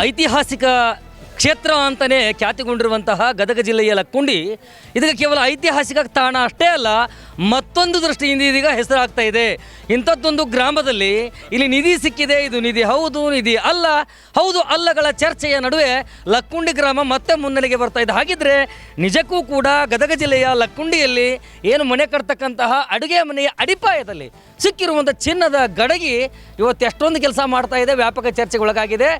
ಐತಿಹಾಸಿಕ ಕ್ಷೇತ್ರ ಅಂತಲೇ ಖ್ಯಾತಿಗೊಂಡಿರುವಂತಹ ಗದಗ ಜಿಲ್ಲೆಯ ಲಕ್ಕುಂಡಿ. ಇದಕ್ಕೆ ಕೇವಲ ಐತಿಹಾಸಿಕ ತಾಣ ಅಷ್ಟೇ ಅಲ್ಲ, ಮತ್ತೊಂದು ದೃಷ್ಟಿಯಿಂದ ಇದೀಗ ಹೆಸರಾಗ್ತಾ ಇದೆ. ಇಂಥದ್ದೊಂದು ಗ್ರಾಮದಲ್ಲಿ ಇಲ್ಲಿ ನಿಧಿ ಸಿಕ್ಕಿದೆ, ಇದು ನಿಧಿ ಹೌದು, ನಿಧಿ ಅಲ್ಲ. ಹೌದು, ಅಲ್ಲಗಳ ಚರ್ಚೆಯ ನಡುವೆ ಲಕ್ಕುಂಡಿ ಗ್ರಾಮ ಮತ್ತೆ ಮುನ್ನೆಲೆಗೆ ಬರ್ತಾ ಇದೆ. ಹಾಗಿದ್ರೆ ನಿಜಕ್ಕೂ ಕೂಡ ಗದಗ ಜಿಲ್ಲೆಯ ಲಕ್ಕುಂಡಿಯಲ್ಲಿ ಏನು ಮನೆ ಕಟ್ತಕ್ಕಂತಹ ಅಡುಗೆ ಮನೆಯ ಅಡಿಪಾಯದಲ್ಲಿ ಸಿಕ್ಕಿರುವಂಥ ಚಿನ್ನದ ಗಡಗಿ ಇವತ್ತು ಎಷ್ಟೊಂದು ಕೆಲಸ ಮಾಡ್ತಾ ಇದೆ, ವ್ಯಾಪಕ ಚರ್ಚೆಗೊಳಗಾಗಿದೆ.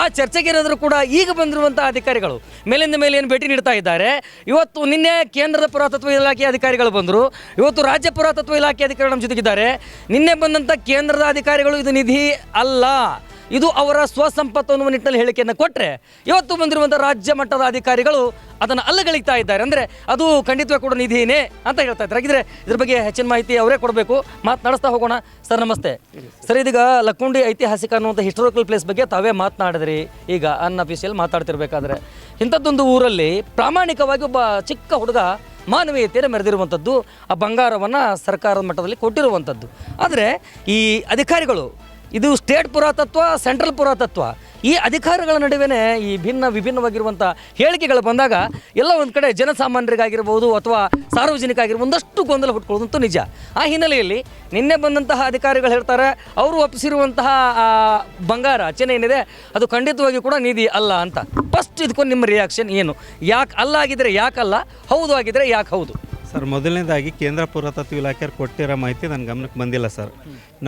ಆ ಚರ್ಚೆಗೆ ಏನಾದರೂ ಕೂಡ ಈಗ ಬಂದಿರುವಂಥ ಅಧಿಕಾರಿಗಳು. ಮೇಲಿಂದ ಮೇಲೆ ಏನು ಭೇಟಿ ನೀಡ್ತಾ ಇದ್ದಾರೆ? ಇವತ್ತು ನಿನ್ನೆ ಕೇಂದ್ರದ ಪುರಾತತ್ವ ಇಲಾಖೆ ಅಧಿಕಾರಿಗಳು ಬಂದರು. ಇವತ್ತು ರಾಜ್ಯ ಪುರಾತತ್ವ ಇಲಾಖೆ ಅಧಿಕಾರಿಗಳು ನಮ್ಮ ಜೊತೆಗಿದ್ದಾರೆ. ನಿನ್ನೆ ಬಂದಂಥ ಕೇಂದ್ರದ ಅಧಿಕಾರಿಗಳು ಇದು ನಿಧಿ ಅಲ್ಲ. ಇದು ಅವರ ಸ್ವಸಂಪತ್ತು ಅನ್ನುವ ನಿಟ್ಟಿನಲ್ಲಿ ಹೇಳಿಕೆಯನ್ನು ಕೊಟ್ಟರೆ ಇವತ್ತು ಬಂದಿರುವಂಥ ರಾಜ್ಯ ಮಟ್ಟದ ಅಧಿಕಾರಿಗಳು ಅದನ್ನು ಅಲ್ಲಗಳಿತಾ ಇದ್ದಾರೆ. ಅಂದರೆ ಅದು ಖಂಡಿತವೇ ಕೂಡ ನಿಧಿನೇ ಅಂತ ಹೇಳ್ತಾ ಇದ್ದಾರೆ. ಹಾಗಿದ್ರೆ ಇದ್ರ ಬಗ್ಗೆ ಹೆಚ್ಚಿನ ಮಾಹಿತಿ ಅವರೇ ಕೊಡಬೇಕು. ಮಾತನಾಡಿಸ್ತಾ ಹೋಗೋಣ. ಸರ್, ನಮಸ್ತೆ. ಸರ್, ಇದೀಗ ಲಕ್ಕುಂಡಿ ಐತಿಹಾಸಿಕ ಅನ್ನುವಂಥ ಹಿಸ್ಟೋರಿಕಲ್ ಪ್ಲೇಸ್ ಬಗ್ಗೆ ತಾವೇ ಮಾತನಾಡಿದ್ರಿ. ಈಗ ಅನ್ಅಫಿಷಿಯಲ್ ಮಾತಾಡ್ತಿರ್ಬೇಕಾದ್ರೆ. ಇಂಥದ್ದೊಂದು ಊರಲ್ಲಿ ಪ್ರಾಮಾಣಿಕವಾಗಿ ಒಬ್ಬ ಚಿಕ್ಕ ಹುಡುಗ ಮಾನವೀಯತೆಯನ್ನು ಮೆರೆದಿರುವಂಥದ್ದು, ಆ ಬಂಗಾರವನ್ನು ಸರ್ಕಾರದ ಮಟ್ಟದಲ್ಲಿ ಕೊಟ್ಟಿರುವಂಥದ್ದು. ಆದರೆ ಈ ಅಧಿಕಾರಿಗಳು ಇದು ಸ್ಟೇಟ್ ಪುರಾತತ್ವ, ಸೆಂಟ್ರಲ್ ಪುರಾತತ್ವ. ಈ ಅಧಿಕಾರಿಗಳ ನಡುವೆ ಈ ಭಿನ್ನ ವಿಭಿನ್ನವಾಗಿರುವಂಥ ಹೇಳಿಕೆಗಳು ಬಂದಾಗ ಎಲ್ಲ ಒಂದು ಕಡೆ ಜನಸಾಮಾನ್ಯರಿಗಾಗಿರ್ಬೋದು ಅಥವಾ ಸಾರ್ವಜನಿಕ ಆಗಿರ್ಬೋದು ಒಂದಷ್ಟು ಗೊಂದಲ ಹುಟ್ಕೊಳ್ಳೋದಂತೂ ನಿಜ. ಆ ಹಿನ್ನೆಲೆಯಲ್ಲಿ ನಿನ್ನೆ ಬಂದಂತಹ ಅಧಿಕಾರಿಗಳು ಹೇಳ್ತಾರೆ, ಅವರು ಒಪ್ಪಿಸಿರುವಂತಹ ಬಂಗಾರ ಚಿನ್ನ ಏನಿದೆ, ಅದು ಖಂಡಿತವಾಗಿ ಕೂಡ ನಿಧಿ ಅಲ್ಲ ಅಂತ. ಫಸ್ಟ್ ಇದಕ್ಕೊಂದು ನಿಮ್ಮ ರಿಯಾಕ್ಷನ್ ಏನು? ಯಾಕೆ ಅಲ್ಲ ಆಗಿದ್ರೆ ಯಾಕಲ್ಲ? ಹೌದು ಆಗಿದ್ರೆ ಯಾಕೆ ಹೌದು? ಸರ್, ಮೊದಲನೇದಾಗಿ ಕೇಂದ್ರ ಪುರಾತತ್ವ ಇಲಾಖೆ ಕೊಟ್ಟಿರೋ ಮಾಹಿತಿ ನನ್ನ ಗಮನಕ್ಕೆ ಬಂದಿಲ್ಲ ಸರ್.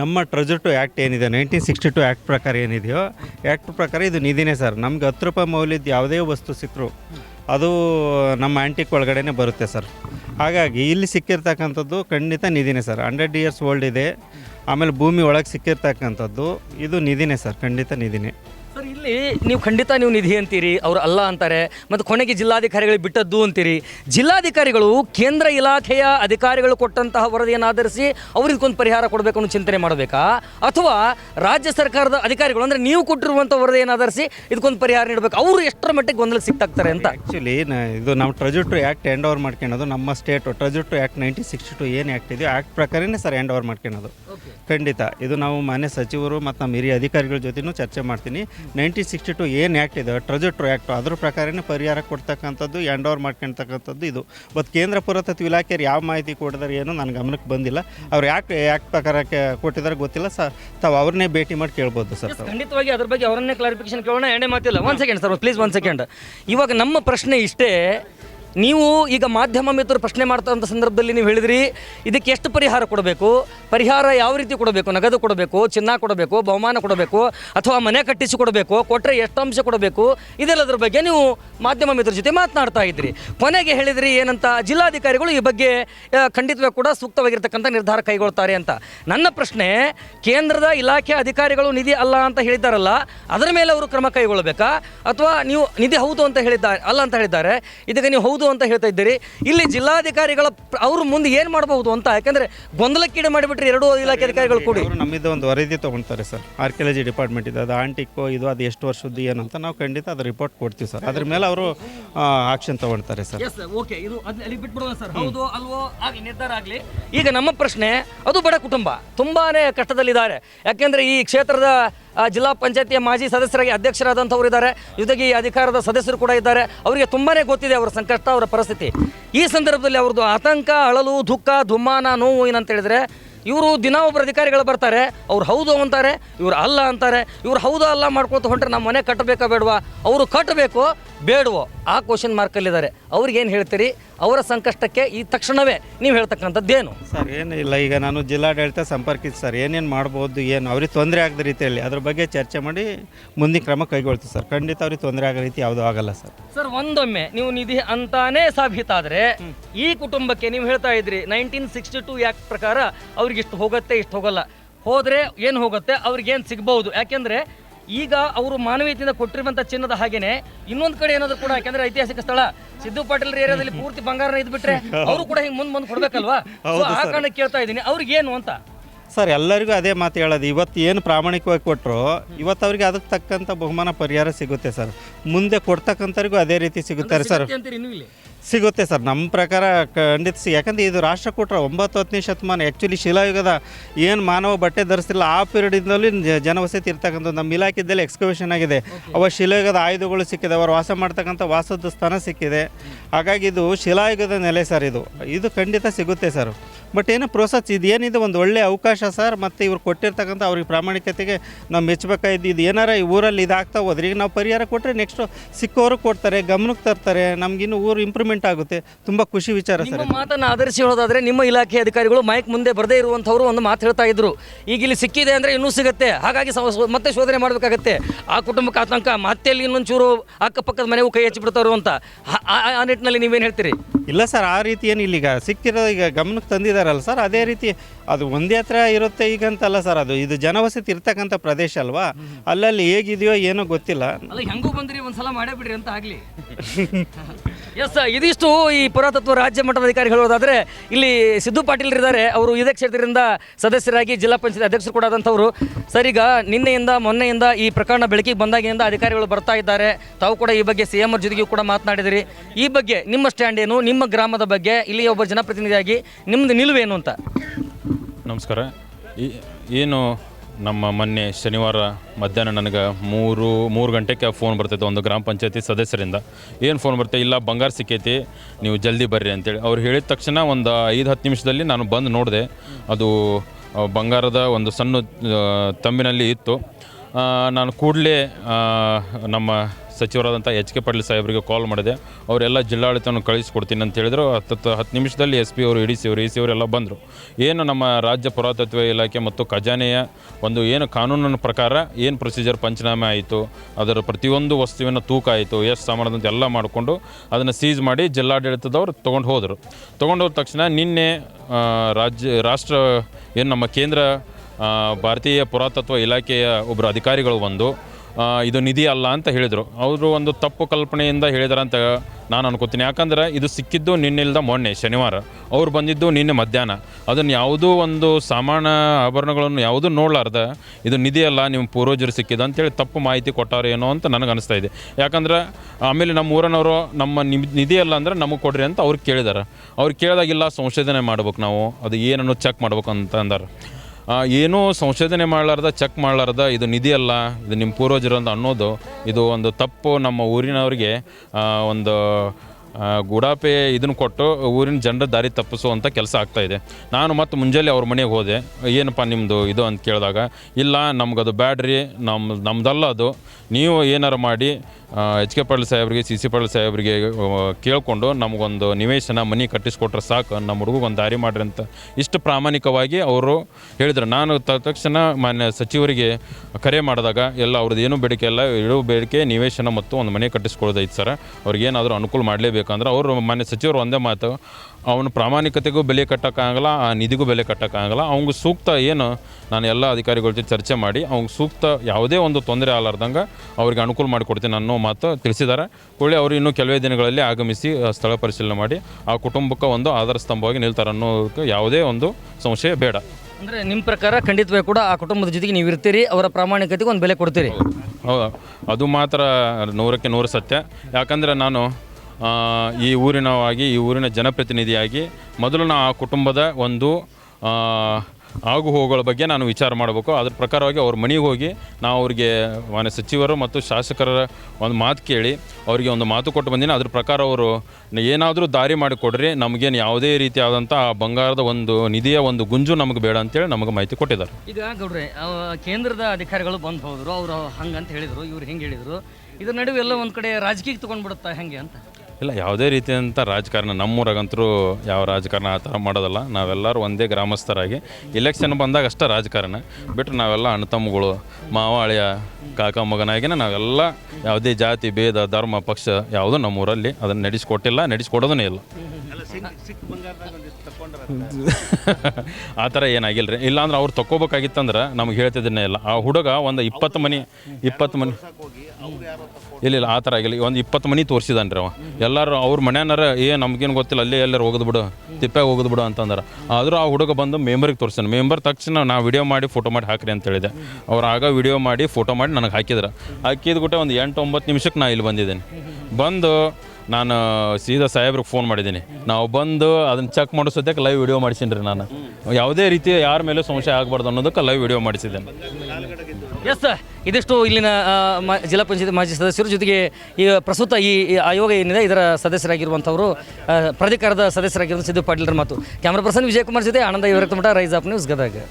ನಮ್ಮ ಟ್ರೆಜರ್ ಟು ಆ್ಯಕ್ಟ್ ಏನಿದೆ ನೈನ್ಟೀನ್ ಸಿಕ್ಸ್ಟಿ ಟು ಆ್ಯಕ್ಟ್ ಪ್ರಕಾರ ಏನಿದೆಯೋ ಆ್ಯಕ್ಟ್ ಪ್ರಕಾರ ಇದು ನಿಧಿನೇ ಸರ್. ನಮ್ಗೆ ಹತ್ತು ರೂಪಾಯಿ ಮೌಲ್ಯದ ಯಾವುದೇ ವಸ್ತು ಸಿಕ್ಕರು ಅದು ನಮ್ಮ ಆ್ಯಂಟಿಕ್ ಒಳಗಡೆನೆ ಬರುತ್ತೆ ಸರ್. ಹಾಗಾಗಿ ಇಲ್ಲಿ ಸಿಕ್ಕಿರ್ತಕ್ಕಂಥದ್ದು ಖಂಡಿತ ನಿಧಿನೇ ಸರ್. ಹಂಡ್ರೆಡ್ ಇಯರ್ಸ್ ಓಲ್ಡ್ ಇದೆ, ಆಮೇಲೆ ಭೂಮಿ ಒಳಗೆ ಸಿಕ್ಕಿರ್ತಕ್ಕಂಥದ್ದು, ಇದು ನಿಧಿನೇ ಸರ್, ಖಂಡಿತ ನಿಧಿನೇ. ಸರ್ ಇಲ್ಲಿ ನೀವು ಖಂಡಿತ ನೀವು ನಿಧಿ ಅಂತೀರಿ ಅವರು ಅಲ್ಲ ಅಂತಾರೆ. ಮತ್ತು ಕೊನೆಗೆ ಜಿಲ್ಲಾಧಿಕಾರಿಗಳಿಗೆ ಬಿಟ್ಟದ್ದು ಅಂತೀರಿ. ಜಿಲ್ಲಾಧಿಕಾರಿಗಳು ಕೇಂದ್ರ ಇಲಾಖೆಯ ಅಧಿಕಾರಿಗಳು ಕೊಟ್ಟಂತಹ ವರದಿಯನ್ನು ಆಧರಿಸಿ ಅವ್ರಿಗೊಂದು ಪರಿಹಾರ ಕೊಡಬೇಕು ಅನ್ನೋ ಚಿಂತನೆ ಮಾಡಬೇಕಾ? ಅಥವಾ ರಾಜ್ಯ ಸರ್ಕಾರದ ಅಧಿಕಾರಿಗಳು ಅಂದರೆ ನೀವು ಕೊಟ್ಟಿರುವಂಥ ವರದಿಯನ್ನು ಆಧರಿಸಿ ಇದಕ್ಕೊಂದು ಪರಿಹಾರ ನೀಡಬೇಕು? ಅವರು ಎಷ್ಟರ ಮಟ್ಟಿಗೆ ಗೊಂದಲ ಸಿಕ್ತಾಗ್ತಾರೆ ಅಂತ. ಆ್ಯಕ್ಚುಲಿ ಇದು ನಾವು treasure trove act hand over ಮಾಡ್ಕೊಳ್ಳೋದು. ನಮ್ಮ state treasure trove act ninety sixty two ಏನು ಆ್ಯಕ್ಟ್ ಇದೆಯೋ ಆ್ಯಕ್ಟ್ ಪ್ರಕಾರನೇ ಸರ್ ಹ್ಯಾಂಡ್ ಓವರ್ ಮಾಡ್ಕೊಳ್ಳೋದು. ಖಂಡಿತ. ಇದು ನಾವು ಮಾನ್ಯ ಸಚಿವರು ಮತ್ತು ನಮ್ಮ ಹಿರಿಯ ಅಧಿಕಾರಿಗಳ ಜೊತೆನೂ ಚರ್ಚೆ ಮಾಡ್ತೀನಿ. ನೈನ್ಟೀನ್ ಸಿಕ್ಸ್ಟಿ ಟು ಏನು ಆ್ಯಕ್ಟ್ ಇದೆ? ಟ್ರೆಜರ್ ಆ್ಯಕ್ಟು ಅದ್ರ ಪ್ರಕಾರನೇ ಪರಿಹಾರ ಕೊಡ್ತಕ್ಕಂಥದ್ದು ಎಂಡ್ ಓವರ್ ಮಾಡ್ಕೊಳ್ತಕ್ಕಂಥದ್ದು ಇದು. ಮತ್ತು ಕೇಂದ್ರ ಪುರಾತತ್ವ ಇಲಾಖೆಯವ್ರು ಯಾವ ಮಾಹಿತಿ ಕೊಡಿದಾರೆ ಏನು ನನ್ನ ಗಮನಕ್ಕೆ ಬಂದಿಲ್ಲ. ಅವ್ರು ಯಾಕೆ ಆ್ಯಕ್ಟ್ ಪ್ರಕಾರಕ್ಕೆ ಕೊಟ್ಟಿದ್ದಾರೆ ಗೊತ್ತಿಲ್ಲ. ಸರ್ ತಾವು ಅವ್ರನ್ನೇ ಭೇಟಿ ಮಾಡಿ ಕೇಳ್ಬೋದು ಸರ್ ತಾವು. ಖಂಡಿತವಾಗಿ ಅದ್ರ ಬಗ್ಗೆ ಅವರನ್ನೇ ಕ್ಲಾರಿಫಿಕೇಶನ್ ಕೇಳೋಣ. ಎಣ್ಣೆ ಮಾತಿಲ್ಲ. ಒಂದು ಸೆಕೆಂಡ್ ಸರ್ ಪ್ಲೀಸ್ ಒಂದು ಸೆಕೆಂಡ್ ಇವಾಗ ನಮ್ಮ ಪ್ರಶ್ನೆ ಇಷ್ಟೇ. ನೀವು ಈಗ ಮಾಧ್ಯಮ ಮಿತ್ರರು ಪ್ರಶ್ನೆ ಮಾಡ್ತಂಥ ಸಂದರ್ಭದಲ್ಲಿ ನೀವು ಹೇಳಿದ್ರಿ, ಇದಕ್ಕೆ ಎಷ್ಟು ಪರಿಹಾರ ಕೊಡಬೇಕು? ಪರಿಹಾರ ಯಾವ ರೀತಿ ಕೊಡಬೇಕು? ನಗದು ಕೊಡಬೇಕು, ಚಿನ್ನ ಕೊಡಬೇಕು, ಬಹುಮಾನ ಕೊಡಬೇಕು, ಅಥವಾ ಮನೆ ಕಟ್ಟಿಸಿ ಕೊಡಬೇಕು ಕೊಟ್ಟರೆ ಎಷ್ಟು ಅಂಶ ಕೊಡಬೇಕು? ಇದೆಲ್ಲದ್ರ ಬಗ್ಗೆ ನೀವು ಮಾಧ್ಯಮ ಮಿತ್ರರ ಜೊತೆ ಮಾತನಾಡ್ತಾ ಇದ್ರಿ. ಕೊನೆಗೆ ಹೇಳಿದ್ರಿ ಏನಂತ, ಜಿಲ್ಲಾಧಿಕಾರಿಗಳು ಈ ಬಗ್ಗೆ ಖಂಡಿತವಾಗಿ ಕೂಡ ಸೂಕ್ತವಾಗಿರ್ತಕ್ಕಂಥ ನಿರ್ಧಾರ ಕೈಗೊಳ್ತಾರೆ ಅಂತ. ನನ್ನ ಪ್ರಶ್ನೆ, ಕೇಂದ್ರದ ಇಲಾಖೆ ಅಧಿಕಾರಿಗಳು ನಿಧಿ ಅಲ್ಲ ಅಂತ ಹೇಳಿದ್ದಾರಲ್ಲ, ಅದರ ಮೇಲೆ ಅವರು ಕ್ರಮ ಕೈಗೊಳ್ಳಬೇಕಾ? ಅಥವಾ ನೀವು ನಿಧಿ ಹೌದು ಅಂತ ಹೇಳಿದ್ದಾರೆ, ಅಲ್ಲ ಅಂತ ಹೇಳಿದ್ದಾರೆ, ಇದಕ್ಕೆ ನೀವು ಹೌದು ಅಂತ ಹೇಳ್ತಾ ಇದ್ದೀರಿ. ಇಲ್ಲಿ ಜಿಲ್ಲಾಧಿಕಾರಿಗಳ ಅವ್ರ ಮುಂದೆ ಏನು ಮಾಡಬಹುದು ಅಂತ ಯಾಕಂದ್ರೆ ಗೊಂದಲಕ್ಕೀಡು ಮಾಡಿಬಿಟ್ರೆ ಎರಡೂ ಇಲಾಖೆ ಅಧಿಕಾರಿಗಳು ಕೂಡಿ. ಅವರು ನಮ್ಮಿಂದ ಒಂದು ವರದಿ ತೊಗೊಳ್ತಾರೆ ಸರ್. ಆರ್ಕಿಯಾಲಜಿ ಡಿಪಾರ್ಟ್ಮೆಂಟ್ ಇದೆ ಅದು ಆಂಟಿಕೋ ಇದು ಅದು ಎಷ್ಟು ವರ್ಷದ್ದು ಏನು ಅಂತ ನಾವು ಖಂಡಿತ ಅದು ರಿಪೋರ್ಟ್ ಕೊಡ್ತೀವಿ ಸರ್. ಅದ್ರ ಮೇಲೆ ಅವರು ಆಕ್ಷನ್ ತಗೊಳ್ತಾರೆ ಸರ್. ಓಕೆ ಇದು ಅಲ್ಲಿ ಬಿಟ್ಬಿಡೋಣ ಸರ್. ಹೌದು ಅಲ್ವೋ? ಆಗಲಿ ನಿರ್ಧಾರ ಆಗಲಿ. ಈಗ ನಮ್ಮ ಪ್ರಶ್ನೆ, ಅದು ಬಡ ಕುಟುಂಬ, ತುಂಬಾನೇ ಕಷ್ಟದಲ್ಲಿದ್ದಾರೆ. ಯಾಕೆಂದ್ರೆ ಈ ಕ್ಷೇತ್ರದ ಜಿಲ್ಲಾ ಪಂಚಾಯತಿಯ ಮಾಜಿ ಸದಸ್ಯರಾಗಿ ಅಧ್ಯಕ್ಷರಾದಂಥವ್ರು ಇದ್ದಾರೆ. ಜೊತೆಗೆ ಈ ಅಧಿಕಾರದ ಸದಸ್ಯರು ಕೂಡ ಇದ್ದಾರೆ. ಅವರಿಗೆ ತುಂಬಾನೇ ಗೊತ್ತಿದೆ ಅವರ ಸಂಕಷ್ಟ, ಅವರ ಪರಿಸ್ಥಿತಿ. ಈ ಸಂದರ್ಭದಲ್ಲಿ ಅವ್ರದ್ದು ಆತಂಕ, ಅಳಲು, ದುಃಖ, ದುಮ್ಮಾನ, ನೋವು ಏನಂತ ಹೇಳಿದ್ರೆ, ಇವರು ದಿನ ಒಬ್ಬರು ಅಧಿಕಾರಿಗಳು ಬರ್ತಾರೆ. ಅವ್ರು ಹೌದು ಅಂತಾರೆ, ಇವ್ರು ಅಲ್ಲ ಅಂತಾರೆ. ಇವ್ರು ಹೌದು ಅಲ್ಲ ಮಾಡ್ಕೊತ ಹೊಂಟ್ರೆ ನಮ್ಮ ಮನೆ ಕಟ್ಟಬೇಕಾ ಬೇಡವಾ? ಅವರು ಕಟ್ಟಬೇಕು ಬೇಡವೋ ಆ ಕ್ವಶನ್ ಮಾರ್ಕಲ್ಲಿದ್ದಾರೆ ಅವ್ರಿಗೇನು ಹೇಳ್ತೀರಿ? ಅವರ ಸಂಕಷ್ಟಕ್ಕೆ ಈ ತಕ್ಷಣವೇ ನೀವು ಹೇಳ್ತಕ್ಕಂಥದ್ದೇನು? ಸರ್ ಏನಿಲ್ಲ ಈಗ ನಾನು ಜಿಲ್ಲಾಡಳಿತ ಸಂಪರ್ಕಿಸಿ ಸರ್ ಏನೇನು ಮಾಡ್ಬೋದು ಏನು? ಅವ್ರಿಗೆ ತೊಂದರೆ ಆಗದ ರೀತಿಯಲ್ಲಿ ಅದ್ರ ಬಗ್ಗೆ ಚರ್ಚೆ ಮಾಡಿ ಮುಂದಿನ ಕ್ರಮ ಕೈಗೊಳ್ತೀವಿ ಸರ್. ಖಂಡಿತ ಅವ್ರಿಗೆ ತೊಂದರೆ ಆಗೋ ರೀತಿ ಯಾವುದೂ ಆಗಲ್ಲ ಸರ್. ಸರ್ ಒಂದೊಮ್ಮೆ ನೀವು ನಿಧಿ ಅಂತಾನೇ ಸಾಬೀತಾದರೆ ಈ ಕುಟುಂಬಕ್ಕೆ ನೀವು ಹೇಳ್ತಾ ಇದ್ರಿ ನೈನ್ಟೀನ್ ಸಿಕ್ಸ್ಟಿ ಟು ಆ್ಯಕ್ಟ್ ಪ್ರಕಾರ ಅವ್ರಿಗೆ ಇಷ್ಟು ಹೋಗುತ್ತೆ ಇಷ್ಟು ಹೋಗಲ್ಲ. ಹೋದರೆ ಏನು ಹೋಗುತ್ತೆ? ಅವ್ರಿಗೆ ಏನು ಸಿಗ್ಬೋದು ಯಾಕೆಂದ್ರೆ ಈಗ ಅವರು ಮಾನವೀಯತೆಯಿಂದ ಕೊಟ್ಟಿರುವಂಥ ಚಿನ್ನದ ಹಾಗೇನೆ ಇನ್ನೊಂದು ಕಡೆ ಏನಾದ್ರು ಕೂಡ ಯಾಕಂದ್ರೆ ಐತಿಹಾಸಿಕ ಸ್ಥಳ ಸಿದ್ದು ಪಾಟೀಲ್ ಏರಿಯಾದಲ್ಲಿ ಪೂರ್ತಿ ಬಂಗಾರನ ಇದ್ಬಿಟ್ರೆ ಅವರು ಕೂಡ ಹಿಂಗೆ ಮುಂದೆ ಮುಂದೆ ಕೊಡ್ಬೇಕಲ್ವಾ? ಆ ಕಾರಣಕ್ಕೆ ಕೇಳ್ತಾ ಇದ್ದೀನಿ. ಅವ್ರಿಗೆ ಏನು ಅಂತ? ಸರ್ ಎಲ್ಲರಿಗೂ ಅದೇ ಮಾತು ಹೇಳೋದು. ಇವತ್ತು ಏನು ಪ್ರಾಮಾಣಿಕವಾಗಿ ಕೊಟ್ಟರು ಇವತ್ತು ಅವ್ರಿಗೆ ಅದಕ್ಕೆ ತಕ್ಕಂಥ ಬಹುಮಾನ ಪರಿಹಾರ ಸಿಗುತ್ತೆ ಸರ್. ಮುಂದೆ ಕೊಡ್ತಕ್ಕಂಥವ್ರಿಗೂ ಅದೇ ರೀತಿ ಸಿಗುತ್ತಾರೆ ಸರ್. ಸಿಗುತ್ತೆ ಸರ್. ನಮ್ಮ ಪ್ರಕಾರ ಖಂಡಿತ ಸಿ ಯಾಕಂದರೆ ಇದು ರಾಷ್ಟ್ರಕೂಟರ ಒಂಬತ್ತು ಹತ್ತನೇ ಶತಮಾನ. ಆ್ಯಕ್ಚುಲಿ ಶಿಲಾಯುಗದ ಏನು ಮಾನವ ಬಟ್ಟೆ ಧರಿಸಿಲ್ಲ ಆ ಪೀರಿಯಡಿಂದಲೂ ಜನವಸತಿ ಇರ್ತಕ್ಕಂಥ ನಮ್ಮ ಇಲಾಖೆದಲ್ಲಿ ಎಕ್ಸ್ಕವೇಷನ್ ಆಗಿದೆ. ಅವ ಶಿಲಾಯುಗದ ಆಯುಧಗಳು ಸಿಕ್ಕಿದೆ ಅವರು ವಾಸ ಮಾಡ್ತಕ್ಕಂಥ ವಾಸದ ಸ್ಥಾನ ಸಿಕ್ಕಿದೆ. ಹಾಗಾಗಿ ಇದು ಶಿಲಾಯುಗದ ನೆಲೆ ಸರ್ ಇದು. ಇದು ಖಂಡಿತ ಸಿಗುತ್ತೆ ಸರ್. ಬಟ್ ಏನು ಪ್ರೋಸೆಸ್ ಇದು ಏನಿದೆ ಒಂದು ಒಳ್ಳೆಯ ಅವಕಾಶ ಸರ್. ಮತ್ತು ಇವ್ರು ಕೊಟ್ಟಿರ್ತಕ್ಕಂಥ ಅವ್ರಿಗೆ ಪ್ರಾಮಾಣಿಕತೆಗೆ ನಾವು ಮೆಚ್ಚಬೇಕಾಯ್ತು ಇದು ಏನಾರ ಈ ಊರಲ್ಲಿ ಇದಾಗ್ತಾ ಹೋದ್ರೆ ಈಗ ನಾವು ಪರಿಹಾರ ಕೊಟ್ಟರೆ ನೆಕ್ಸ್ಟು ಸಿಕ್ಕವರು ಕೊಡ್ತಾರೆ ಗಮನಕ್ಕೆ ತರ್ತಾರೆ. ನಮಗಿನ್ನು ಊರು ಇಂಪ್ರೂವ್ಮೆಂಟ್ ಆಗುತ್ತೆ. ತುಂಬ ಖುಷಿ ವಿಚಾರ ಸರ್ ನಿಮ್ಮ ಮಾತನ್ನು ಆಧರಿಸಿ ಹೇಳೋದಾದ್ರೆ ನಿಮ್ಮ ಇಲಾಖೆ ಅಧಿಕಾರಿಗಳು ಮೈಕ್ ಮುಂದೆ ಬರದೇ ಇರುವಂಥವ್ರು ಒಂದು ಮಾತು ಹೇಳ್ತಾ ಇದ್ರು. ಈಗ ಇಲ್ಲಿ ಸಿಕ್ಕಿದೆ ಅಂದರೆ ಇನ್ನೂ ಸಿಗುತ್ತೆ. ಹಾಗಾಗಿ ಮತ್ತೆ ಶೋಧನೆ ಮಾಡಬೇಕಾಗತ್ತೆ. ಆ ಕುಟುಂಬಕ್ಕೆ ಆತಂಕ ಮತ್ತೆ ಅಲ್ಲಿ ಇನ್ನೊಂಚೂರು ಅಕ್ಕಪಕ್ಕದ ಮನೆಗೂ ಕೈ ಹಚ್ಚಿ ಬಿಡ್ತಾರು ಅಂತ ಆ- ಆ ಆ ನಿಟ್ಟಿನಲ್ಲಿ ನೀವೇನು ಹೇಳ್ತೀರಿ? ಇಲ್ಲ ಸರ್ ಆ ರೀತಿ ಏನು ಇಲ್ಲೀಗ ಸಿಕ್ಕಿರೋ ಈಗ ಗಮನಕ್ಕೆ ತಂದಿದ್ದಾರಲ್ಲ ಸರ್ ಅದೇ ರೀತಿ ಅದು ಒಂದೇ ಹತ್ರ ಇರುತ್ತೆ ಈಗ ಅಂತಲ್ಲ ಸರ್ ಅದು. ಇದು ಜನವಸತಿ ಇರ್ತಕ್ಕಂಥ ಪ್ರದೇಶ ಅಲ್ವಾ? ಅಲ್ಲಲ್ಲಿ ಹೇಗಿದೆಯೋ ಏನೋ ಗೊತ್ತಿಲ್ಲ. ಅಲ್ಲ ಹೆಂಗೂ ಬಂದ್ರಿ ಒಂದ್ಸಲ ಮಾಡೇ ಬಿಡ್ರಿ ಅಂತ ಆಗಲಿ. ಎಸ್ ಇದಿಷ್ಟು ಈ ಪುರಾತತ್ವ ರಾಜ್ಯ ಮಟ್ಟದ ಅಧಿಕಾರಿ ಹೇಳೋದಾದ್ರೆ, ಇಲ್ಲಿ ಸಿದ್ದು ಪಾಟೀಲ್ ಇದ್ದಾರೆ. ಅವರು ಇದೇ ಕ್ಷೇತ್ರದಿಂದ ಸದಸ್ಯರಾಗಿ ಜಿಲ್ಲಾ ಪಂಚಾಯತ್ ಅಧ್ಯಕ್ಷರು ಕೂಡ ಆದಂಥವ್ರು ಸರ್ ನಿನ್ನೆಯಿಂದ ಮೊನ್ನೆಯಿಂದ ಈ ಪ್ರಕರಣ ಬೆಳಕಿಗೆ ಬಂದಾಗಿನಿಂದ ಅಧಿಕಾರಿಗಳು ಬರ್ತಾ ಇದ್ದಾರೆ. ತಾವು ಕೂಡ ಈ ಬಗ್ಗೆ ಸಿ ಎಂ ಜೊತೆಗೂ ಕೂಡ ಮಾತನಾಡಿದಿರಿ. ಈ ಬಗ್ಗೆ ನಿಮ್ಮ ಸ್ಟ್ಯಾಂಡ್ ಏನು, ನಿಮ್ಮ ಗ್ರಾಮದ ಬಗ್ಗೆ ಇಲ್ಲಿ ಒಬ್ಬ ಜನಪ್ರತಿನಿಧಿಯಾಗಿ ನಿಮ್ಮದು ನಿಲುವೇನು ಅಂತ? ನಮಸ್ಕಾರ. ಏನು ನಮ್ಮ ಮೊನ್ನೆ ಶನಿವಾರ ಮಧ್ಯಾಹ್ನ ನನಗೆ ಮೂರು ಮೂರು ಗಂಟೆಗೆ ಫೋನ್ ಬರ್ತೈತೆ ಒಂದು ಗ್ರಾಮ ಪಂಚಾಯತಿ ಸದಸ್ಯರಿಂದ. ಏನು ಫೋನ್ ಬರ್ತೈತೆ? ಇಲ್ಲ, ಬಂಗಾರ ಸಿಕ್ಕೈತಿ, ನೀವು ಜಲ್ದಿ ಬರ್ರಿ ಅಂತೇಳಿ. ಅವ್ರು ಹೇಳಿದ ತಕ್ಷಣ ಒಂದು ಐದು, ಹತ್ತು ನಿಮಿಷದಲ್ಲಿ ನಾನು ಬಂದು ನೋಡಿದೆ. ಅದು ಬಂಗಾರದ ಒಂದು ಸಣ್ಣ ತಂಬಿನಲ್ಲಿ ಇತ್ತು. ನಾನು ಕೂಡಲೇ ನಮ್ಮ ಸಚಿವರಾದಂಥ ಎಚ್ ಕೆ ಪಾಟೀಲ್ ಸಾಹೇಬರಿಗೆ ಕಾಲ್ ಮಾಡಿದೆ. ಅವರೆಲ್ಲ ಜಿಲ್ಲಾಡಳಿತವನ್ನು ಕಳಿಸ್ಕೊಡ್ತೀನಿ ಅಂತ ಹೇಳಿದ್ರು. ಹತ್ತು ಹತ್ತು ನಿಮಿಷದಲ್ಲಿ ಎಸ್ ಪಿ ಅವರು, ಇ ಡಿ ಸಿ ಅವರು ಇ ಸಿ ಅವರೆಲ್ಲ ಬಂದರು. ಏನು ನಮ್ಮ ರಾಜ್ಯ ಪುರಾತತ್ವ ಇಲಾಖೆ ಮತ್ತು ಖಜಾನೆಯ ಒಂದು ಏನು ಕಾನೂನಿನ ಪ್ರಕಾರ ಏನು ಪ್ರೊಸೀಜರ್ ಪಂಚನಾಮೆ ಆಯಿತು, ಅದರ ಪ್ರತಿಯೊಂದು ವಸ್ತುವಿನ ತೂಕ ಆಯಿತು ಎಷ್ಟು ಸಾಮಾನು ಅಂತ ಎಲ್ಲ ಮಾಡಿಕೊಂಡು ಅದನ್ನು ಸೀಸ್ ಮಾಡಿ ಜಿಲ್ಲಾಡಳಿತದವರು ತೊಗೊಂಡು ಹೋದರು. ತೊಗೊಂಡು ಹೋದ ತಕ್ಷಣ ನಿನ್ನೆ ರಾಜ್ಯ, ರಾಷ್ಟ್ರ, ಏನು ನಮ್ಮ ಕೇಂದ್ರ ಭಾರತೀಯ ಪುರಾತತ್ವ ಇಲಾಖೆಯ ಒಬ್ಬರು ಅಧಿಕಾರಿಗಳು ಬಂದು ಇದು ನಿಧಿ ಅಲ್ಲ ಅಂತ ಹೇಳಿದರು. ಅವರು ಒಂದು ತಪ್ಪು ಕಲ್ಪನೆಯಿಂದ ಹೇಳಿದಾರೆ ಅಂತ ನಾನು ಅನ್ಕೋತೀನಿ. ಯಾಕಂದ್ರೆ ಇದು ಸಿಕ್ಕಿದ್ದು ನಿನ್ನಿಲ್ದ ಮೊನ್ನೆ, ಶನಿವಾರ. ಅವ್ರು ಬಂದಿದ್ದು ನಿನ್ನೆ ಮಧ್ಯಾಹ್ನ. ಅದನ್ನು ಯಾವುದೂ ಒಂದು ಸಾಮಾನ್ಯ ಆಭರಣಗಳನ್ನು ಯಾವುದೂ ನೋಡಲಾರ್ದ ಇದು ನಿಧಿ ಅಲ್ಲ ನಿಮ್ಮ ಪೂರ್ವಜರು ಸಿಕ್ಕಿದೆ ಅಂತೇಳಿ ತಪ್ಪು ಮಾಹಿತಿ ಕೊಟ್ಟಾರೇನೋ ಅಂತ ನನಗೆ ಅನಿಸ್ತಾ ಇದೆ. ಯಾಕಂದ್ರೆ ಆಮೇಲೆ ನಮ್ಮ ಊರನವರು ನಮ್ಮ ನಿಮ್- ನಿಧಿ ಅಲ್ಲ ಅಂದ್ರೆ ನಮಗೆ ಕೊಡ್ರಿ ಅಂತ ಅವ್ರು ಕೇಳಿದಾರೆ. ಅವ್ರು ಕೇಳಿದಾಗಿಲ್ಲ ಸಂಶೋಧನೆ ಮಾಡ್ಬೇಕು ನಾವು. ಅದು ಏನನ್ನು ಚೆಕ್ ಮಾಡ್ಬೇಕು ಅಂತ ಅಂದಾರೆ. ಏನೂ ಸಂಶೋಧನೆ ಮಾಡಲಾರ್ದ, ಚೆಕ್ ಮಾಡಲಾರ್ದ, ಇದು ನಿಧಿ ಅಲ್ಲ ಇದು ನಿಮ್ಮ ಪೂರ್ವಜರು ಅಂತ ಅನ್ನೋದು, ಇದು ಒಂದು ತಪ್ಪು ನಮ್ಮ ಊರಿನವರಿಗೆ ಒಂದು ಗುಡಾಪೆ ಇದನ್ನು ಕೊಟ್ಟು ಊರಿನ ಜನರ ದಾರಿ ತಪ್ಪಿಸುವಂಥ ಕೆಲಸ ಆಗ್ತಾ ಇದೆ. ನಾನು ಮತ್ತು ಮುಂಜಾನೆ ಅವ್ರ ಮನೆಗೆ ಹೋದೆ. ಏನಪ್ಪ ನಿಮ್ಮದು ಇದು ಅಂತ ಕೇಳಿದಾಗ, ಇಲ್ಲ, ನಮಗದು ಬ್ಯಾಡ್ರಿ ನಮ್ಮ ನಮ್ಮದಲ್ಲ ಅದು. ನೀವು ಏನಾರು ಮಾಡಿ ಎಚ್ ಕೆ ಪಾಟೀಲ್ ಸಾಹೇಬ್ರಿಗೆ, ಸಿ ಸಿ ಪಾಟೀಲ್ ಸಾಹೇಬ್ರಿಗೆ ಕೇಳಿಕೊಂಡು ನಮಗೊಂದು ನಿವೇಶನ, ಮನೆ ಕಟ್ಟಿಸ್ಕೊಟ್ರೆ ಸಾಕು ನಮ್ಮ ಹುಡುಗೊಂದು ದಾರಿ ಮಾಡ್ರಿ ಅಂತ ಇಷ್ಟು ಪ್ರಾಮಾಣಿಕವಾಗಿ ಅವರು ಹೇಳಿದರು. ನಾನು ತಕ್ಷಣ ಮಾನ್ಯ ಸಚಿವರಿಗೆ ಕರೆ ಮಾಡಿದಾಗ, ಎಲ್ಲ ಅವ್ರದ್ದು ಏನೂ ಬೇಡಿಕೆ ಇಲ್ಲ, ಇಡೋ ಬೇಡಿಕೆ ನಿವೇಶನ ಮತ್ತು ಒಂದು ಮನೆ ಕಟ್ಟಿಸ್ಕೊಳ್ಳೋದೈತೆ ಸರ್. ಅವ್ರಿಗೆ ಏನಾದರೂ ಅನುಕೂಲ ಮಾಡಲೇಬೇಕಂದ್ರೆ ಅವರು ಮಾನ್ಯ ಸಚಿವರು ಒಂದೇ ಮಾತು ಅವನ ಪ್ರಾಮಾಣಿಕತೆಗೂ ಬೆಲೆ ಕಟ್ಟೋಕ್ಕಾಗಲ್ಲ ಆ ನಿಧಿಗೂ ಬೆಲೆ ಕಟ್ಟೋಕ್ಕಾಗಲ್ಲ. ಅವ್ನಿಗೆ ಸೂಕ್ತ ಏನು? ನಾನು ಎಲ್ಲ ಅಧಿಕಾರಿಗಳ ಜೊತೆ ಚರ್ಚೆ ಮಾಡಿ ಅವ್ನಿಗೆ ಸೂಕ್ತ ಯಾವುದೇ ಒಂದು ತೊಂದರೆ ಆಗಲಾರ್ದಂಗೆ ಅವ್ರಿಗೆ ಅನುಕೂಲ ಮಾಡಿಕೊಡ್ತೀನಿ ಅನ್ನೋ ಮಾತು ತಿಳಿಸಿದ್ದಾರೆ. ಒಳ್ಳೆ ಅವರು ಇನ್ನೂ ಕೆಲವೇ ದಿನಗಳಲ್ಲಿ ಆಗಮಿಸಿ ಸ್ಥಳ ಪರಿಶೀಲನೆ ಮಾಡಿ ಆ ಕುಟುಂಬಕ್ಕೆ ಒಂದು ಆಧಾರ ಸ್ತಂಭವಾಗಿ ನಿಲ್ತಾರೆ ಅನ್ನೋದಕ್ಕೆ ಯಾವುದೇ ಒಂದು ಸಂಶಯ ಬೇಡ. ಅಂದರೆ ನಿಮ್ಮ ಪ್ರಕಾರ ಖಂಡಿತವಾಗಿ ಕೂಡ ಆ ಕುಟುಂಬದ ಜೊತೆಗೆ ನೀವು ಇರ್ತೀರಿ ಅವರ ಪ್ರಾಮಾಣಿಕತೆಗೆ ಒಂದು ಬೆಲೆ ಕೊಡ್ತೀರಿ? ಹೌದು. ಅದು ಮಾತ್ರ ನೂರಕ್ಕೆ ನೂರು ಸತ್ಯ. ಯಾಕಂದರೆ ನಾನು ಈ ಊರಿನವಾಗಿ, ಈ ಊರಿನ ಜನಪ್ರತಿನಿಧಿಯಾಗಿ ಮೊದಲು ನಾ ಆ ಕುಟುಂಬದ ಒಂದು ಆಗು ಹೋಗುಗಳ ಬಗ್ಗೆ ನಾನು ವಿಚಾರ ಮಾಡಬೇಕು. ಅದ್ರ ಪ್ರಕಾರವಾಗಿ ಅವ್ರ ಮನೆಗೆ ಹೋಗಿ ನಾವು ಅವ್ರಿಗೆ ಮಾನ್ಯ ಸಚಿವರು ಮತ್ತು ಶಾಸಕರ ಒಂದು ಮಾತು ಕೇಳಿ, ಅವರಿಗೆ ಒಂದು ಮಾತು ಕೊಟ್ಟು ಬಂದಿನಿ. ಅದ್ರ ಪ್ರಕಾರ ಅವರು ಏನಾದರೂ ದಾರಿ ಮಾಡಿಕೊಡ್ರಿ ನಮಗೇನು ಯಾವುದೇ ರೀತಿಯಾದಂಥ ಆ ಬಂಗಾರದ ಒಂದು ನಿಧಿಯ ಒಂದು ಗುಂಜು ನಮಗೆ ಬೇಡ ಅಂತೇಳಿ ನಮಗೆ ಮಾಹಿತಿ ಕೊಟ್ಟಿದ್ದಾರೆ. ಈಗ ಗೌಡ್ರೆ ಕೇಂದ್ರದ ಅಧಿಕಾರಿಗಳು ಬಂದು ಹೋದರು ಅವರು ಹಂಗಂತ ಹೇಳಿದರು, ಇವ್ರು ಹೆಂಗೆ ಹೇಳಿದರು. ಇದ್ರ ನಡುವೆ ಎಲ್ಲ ಒಂದು ಕಡೆ ರಾಜಕೀಯಕ್ಕೆ ತೊಗೊಂಡ್ಬಿಡುತ್ತಾ ಹೆಂಗೆ ಅಂತ? ಇಲ್ಲ ಯಾವುದೇ ರೀತಿಯಂಥ ರಾಜಕಾರಣ ನಮ್ಮೂರಾಗಂತರೂ ಯಾವ ರಾಜಕಾರಣ ಆ ಥರ ಮಾಡೋದಲ್ಲ. ನಾವೆಲ್ಲರೂ ಒಂದೇ ಗ್ರಾಮಸ್ಥರಾಗಿ ಇಲೆಕ್ಷನ್ ಬಂದಾಗ ಅಷ್ಟೇ ರಾಜಕಾರಣ. ಬಿಟ್ಟರೆ ನಾವೆಲ್ಲ ಅಣ್ಣ ತಮ್ಮಗಳು ಮಾವ ಅಳಿಯ ಕಾಕ ಮಗನಾಗಿನ ನಾವೆಲ್ಲ ಯಾವುದೇ ಜಾತಿ ಭೇದ ಧರ್ಮ ಪಕ್ಷ ಯಾವುದೂ ನಮ್ಮೂರಲ್ಲಿ ಅದನ್ನು ನಡೆಸ್ಕೊಟ್ಟಿಲ್ಲ ನಡೆಸ್ಕೊಡೋದನ್ನೇ ಇಲ್ಲ. ಆ ಥರ ಏನಾಗಿಲ್ಲ ರೀ ಇಲ್ಲಾಂದ್ರೆ ಅವ್ರು ತಗೋಬೇಕಾಗಿತ್ತಂದ್ರೆ ನಮ್ಗೆ ಹೇಳ್ತಿದ್ದನ್ನೇ ಇಲ್ಲ. ಆ ಹುಡುಗ ಒಂದು ಇಪ್ಪತ್ತು ಮನೆ ಇಪ್ಪತ್ತು ಮನೆ ಇಲ್ಲ ಇಲ್ಲ, ಆ ಥರ ಆಗಿಲ್ಲ. ಒಂದು ಇಪ್ಪತ್ತು ಮನೆ ತೋರಿಸಿದಾನೆ ರೀ ಅವ. ಎಲ್ಲರೂ ಅವ್ರ ಮನೆಯನ್ನಾರ ಏ, ನಮ್ಗೇನು ಗೊತ್ತಿಲ್ಲ, ಅಲ್ಲೇ ಎಲ್ಲರೂ ಹೋಗೋದು ಬಿಡು ತಿಪ್ಪಾಗ ಹೋಗೋದು ಬಿಡು ಅಂತಂದ್ರೆ. ಆದರೂ ಆ ಹುಡುಗ ಬಂದು ಮೆಂಬರಿಗೆ ತೋರಿಸ್ತಾನೆ ಮೆಂಬರ್ ತಕ್ಷಣ ನಾ ವಿಡಿಯೋ ಮಾಡಿ, ಫೋಟೋ ಮಾಡಿ ಹಾಕ್ರಿ ಅಂತ ಹೇಳಿದೆ. ಅವ್ರು ಆಗ ವಿಡಿಯೋ ಮಾಡಿ, ಫೋಟೋ ಮಾಡಿ ನನಗೆ ಹಾಕಿದ್ರು. ಹಾಕಿದ ಗುಟ್ಟೆ ಒಂದು ಎಂಟು ಒಂಬತ್ತು ನಿಮಿಷಕ್ಕೆ ನಾ ಇಲ್ಲಿ ಬಂದಿದ್ದೇನೆ. ಬಂದು ನಾನು ಸೀದಾ ಸಾಹೇಬ್ರಿಗೆ ಫೋನ್ ಮಾಡಿದ್ದೀನಿ. ನಾವು ಬಂದು ಅದನ್ನು ಚೆಕ್ ಮಾಡೋ ಸದ್ಯಕ್ಕೆ ಲೈವ್ ವಿಡಿಯೋ ಮಾಡ್ಸಿನ್ರಿ ರೀ ನಾನು. ಯಾವುದೇ ರೀತಿ ಯಾರ ಮೇಲೂ ಸಂಶಯ ಆಗಬಾರ್ದು ಅನ್ನೋದಕ್ಕೆ ಲೈವ್ ವಿಡಿಯೋ ಮಾಡಿಸಿದ್ದೇನೆ. ಎಸ್ ಇದಿಷ್ಟು ಇಲ್ಲಿನ ಜಿಲ್ಲಾ ಪಂಚಾಯತ್ ಮಾಜಿ ಸದಸ್ಯರು ಜೊತೆಗೆ ಈ ಪ್ರಸ್ತುತ ಈ ಆಯೋಗ ಏನಿದೆ, ಇದರ ಸದಸ್ಯರಾಗಿರುವಂಥವರು ಪ್ರಾಧಿಕಾರದ ಸದಸ್ಯರಾಗಿರುವ ಸಿದ್ದು ಪಾಟೀಲ್ರ ಮಾತು. ಕ್ಯಾಮ್ರಾ ಪರ್ಸನ್ ವಿಜಯಕುಮಾರ್ ಜೊತೆ ಆನಂದ, ಇವರ ಮಠ ರೈಸ್ ಆಫ್ ನ್ಯೂಸ್ ಗದಗ.